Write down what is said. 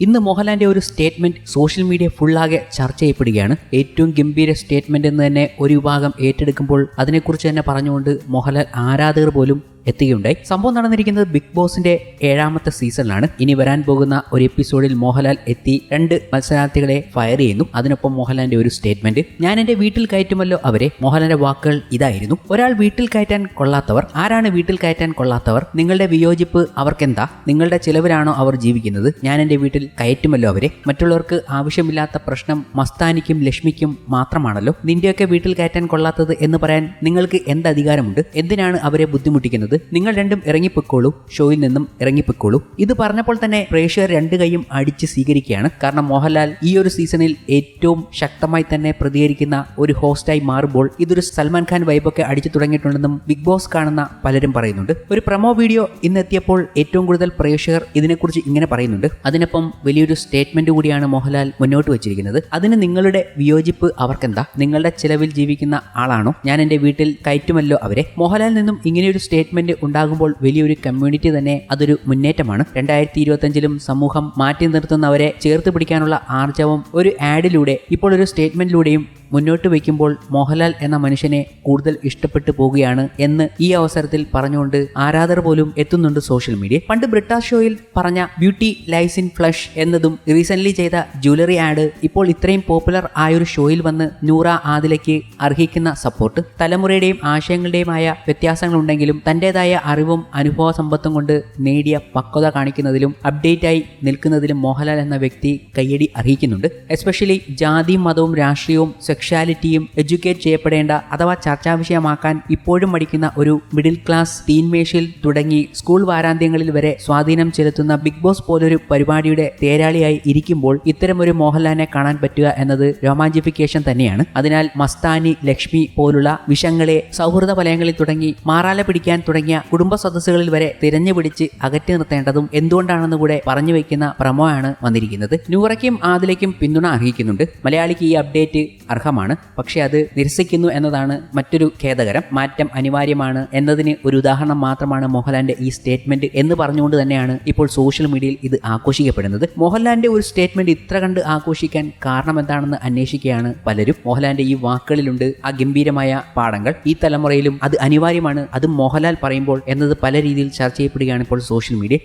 ഇന്ന് മോഹൻലാലിന്റെ ഒരു സ്റ്റേറ്റ്മെന്റ് സോഷ്യൽ മീഡിയ ഫുള്ളാകെ ചർച്ച ചെയ്യപ്പെടുകയാണ്. ഏറ്റവും ഗംഭീര സ്റ്റേറ്റ്മെന്റ് എന്ന് തന്നെ ഒരു വിഭാഗം ഏറ്റെടുക്കുമ്പോൾ അതിനെക്കുറിച്ച് തന്നെ പറഞ്ഞുകൊണ്ട് മോഹൻലാൽ ആരാധകർ പോലും എത്തുകയുണ്ടായി സംഭവം നടന്നിരിക്കുന്നത് ബിഗ് ബോസിന്റെ ഏഴാമത്തെ സീസണിലാണ്. ഇനി വരാൻ പോകുന്ന ഒരു എപ്പിസോഡിൽ മോഹൻലാൽ എത്തി രണ്ട് മത്സരാർത്ഥികളെ ഫയർ ചെയ്യുന്നു. അതിനൊപ്പം മോഹൻലാലിന്റെ ഒരു സ്റ്റേറ്റ്മെന്റ് ഞാൻ എന്റെ വീട്ടിൽ കയറ്റുമല്ലോ അവരെ. മോഹൻലാലിന്റെ വാക്കുകൾ ഇതായിരുന്നു. ഒരാൾ വീട്ടിൽ കയറ്റാൻ കൊള്ളാത്തവർ. ആരാണ് വീട്ടിൽ കയറ്റാൻ കൊള്ളാത്തവർ? നിങ്ങളുടെ വിയോജിപ്പ് അവർക്കെന്താ? നിങ്ങളുടെ ചിലവിലാണോ അവർ ജീവിക്കുന്നത്? ഞാൻ എന്റെ വീട്ടിൽ കയറ്റുമല്ലോ അവരെ. മറ്റുള്ളവർക്ക് ആവശ്യമില്ലാത്ത പ്രശ്നം മസ്താനിക്കും ലക്ഷ്മിക്കും മാത്രമാണല്ലോ. നിന്റെയൊക്കെ വീട്ടിൽ കയറ്റാൻ കൊള്ളാത്തത് എന്ന് പറയാൻ നിങ്ങൾക്ക് എന്ത് അധികാരമുണ്ട്? എന്തിനാണ് അവരെ ബുദ്ധിമുട്ടിക്കുന്നത്? നിങ്ങൾ രണ്ടും ഇറങ്ങിപ്പോയിക്കോളൂ ഷോയിൽ നിന്നും ഇറങ്ങിപ്പോയിക്കോളൂ. ഇത് പറഞ്ഞപ്പോൾ തന്നെ പ്രേക്ഷകർ രണ്ട് കൈയും അടിച്ച് സ്വീകരിക്കുകയാണ്. കാരണം മോഹൻലാൽ ഈ ഒരു സീസണിൽ ഏറ്റവും ശക്തമായി തന്നെ പ്രതികരിക്കുന്ന ഒരു ഹോസ്റ്റായി മാറുമ്പോൾ ഇതൊരു സൽമാൻ ഖാൻ വൈബൊക്കെ അടിച്ചു തുടങ്ങിയിട്ടുണ്ടെന്നും ബിഗ് ബോസ് കാണുന്ന പലരും പറയുന്നുണ്ട്. ഒരു പ്രൊമോ വീഡിയോ ഇന്നെത്തിയപ്പോൾ ഏറ്റവും കൂടുതൽ പ്രേക്ഷകർ ഇതിനെക്കുറിച്ച് ഇങ്ങനെ പറയുന്നുണ്ട്. അതിനൊപ്പം വലിയൊരു സ്റ്റേറ്റ്മെന്റ് കൂടിയാണ് മോഹൻലാൽ മുന്നോട്ട് വെച്ചിരിക്കുന്നത്. അതിന് നിങ്ങളുടെ വിയോജിപ്പ് അവർക്കെന്താ? നിങ്ങളുടെ ചിലവിൽ ജീവിക്കുന്ന ആളാണോ? ഞാൻ എന്റെ വീട്ടിൽ കയറ്റുമല്ലോ അവരെ. മോഹൻലാൽ നിന്നും ഇങ്ങനെയൊരു സ്റ്റേറ്റ്മെന്റ് ഉണ്ടാകുമ്പോൾ വലിയൊരു കമ്മ്യൂണിറ്റി തന്നെ അതൊരു മുന്നേറ്റമാണ്. രണ്ടായിരത്തി ഇരുപത്തഞ്ചിലും സമൂഹം മാറ്റി നിർത്തുന്നവരെ ചേർത്ത് പിടിക്കാനുള്ള ആർജവം ഒരു ആഡിലൂടെ ഇപ്പോൾ ഒരു സ്റ്റേറ്റ്മെന്റിലൂടെയും മുന്നോട്ട് വയ്ക്കുമ്പോൾ മോഹൻലാൽ എന്ന മനുഷ്യനെ കൂടുതൽ ഇഷ്ടപ്പെട്ടു പോവുകയാണ് എന്ന് ഈ അവസരത്തിൽ പറഞ്ഞുകൊണ്ട് ആരാധകർ പോലും എത്തുന്നുണ്ട് സോഷ്യൽ മീഡിയ. പണ്ട് ബ്രിട്ടാ ഷോയിൽ പറഞ്ഞ ബ്യൂട്ടി ലൈസിൻ ഫ്ലഷ് എന്നതും റീസെന്റ് ചെയ്ത ജ്വല്ലറി ആഡ് ഇപ്പോൾ ഇത്രയും പോപ്പുലർ ആയൊരു ഷോയിൽ വന്ന് നൂറ ആദിലയ്ക്ക് അർഹിക്കുന്ന സപ്പോർട്ട് തലമുറയുടെയും ആശയങ്ങളുടെയുമായ വ്യത്യാസങ്ങളുണ്ടെങ്കിലും തന്റെതായ അറിവും അനുഭവ സമ്പത്തും കൊണ്ട് നേടിയ പക്വത കാണിക്കുന്നതിലും അപ്ഡേറ്റ് ആയി നിൽക്കുന്നതിലും മോഹൻലാൽ എന്ന വ്യക്തി കയ്യടി അർഹിക്കുന്നുണ്ട്. എസ്പെഷ്യലി ജാതിയും മതവും രാഷ്ട്രീയവും സെക്ഷാലിറ്റിയും എഡ്യൂക്കേറ്റ് ചെയ്യപ്പെടേണ്ട അഥവാ ചർച്ചാ വിഷയമാക്കാൻ ഇപ്പോഴും മടിക്കുന്ന ഒരു മിഡിൽ ക്ലാസ് ടീൻമേഷിൽ തുടങ്ങി സ്കൂൾ വാരാന്ത്യങ്ങളിൽ വരെ സ്വാധീനം ചെലുത്തുന്ന ബിഗ് ബോസ് പോലൊരു പരിപാടിയുടെ തേരാളിയായി ഇരിക്കുമ്പോൾ ഇത്തരമൊരു മോഹൻലാലിനെ കാണാൻ പറ്റുക എന്നത് രോമാഞ്ചിഫിക്കേഷൻ തന്നെയാണ്. അതിനാൽ മസ്താനി ലക്ഷ്മി പോലുള്ള വിഷങ്ങളെ സൗഹൃദ വലയങ്ങളിൽ തുടങ്ങി മാറാല പിടിക്കാൻ തുടങ്ങിയ കുടുംബ സദസ്സുകളിൽ വരെ തിരഞ്ഞു പിടിച്ച് അകറ്റി നിർത്തേണ്ടതും എന്തുകൊണ്ടാണെന്ന് കൂടെ പറഞ്ഞു വയ്ക്കുന്ന പ്രമോ ആണ് വന്നിരിക്കുന്നത്. നൂറയ്ക്കും ആദിലേക്കും പിന്തുണ അർഹിക്കുന്നുണ്ട്. മലയാളിക്ക് ഈ അപ്ഡേറ്റ് അർഹമാണ് പക്ഷേ അത് നിരസിക്കുന്നു എന്നതാണ് മറ്റൊരു ഖേദകരം. മാറ്റം അനിവാര്യമാണ് എന്നതിന് ഒരു ഉദാഹരണം മാത്രമാണ് മോഹൻലാലിന്റെ ഈ സ്റ്റേറ്റ്മെന്റ് എന്ന് പറഞ്ഞുകൊണ്ട് തന്നെയാണ് ഇപ്പോൾ സോഷ്യൽ മീഡിയയിൽ ഇത് ആഘോഷിക്കപ്പെടുന്നത്. മോഹൻലാലിന്റെ ഒരു സ്റ്റേറ്റ്മെന്റ് ഇത്ര കണ്ട് ആഘോഷിക്കാൻ കാരണം എന്താണെന്ന് അന്വേഷിക്കുകയാണ് പലരും. മോഹൻലാലിന്റെ ഈ വാക്കുകളിലുണ്ട് ആ ഗംഭീരമായ പാഠങ്ങൾ. ഈ തലമുറയിലും അത് അനിവാര്യമാണ് അത് മോഹൻലാൽ പറയുമ്പോൾ എന്നത് പല രീതിയിൽ ചർച്ച ചെയ്യപ്പെടുകയാണ് ഇപ്പോൾ സോഷ്യൽ മീഡിയ.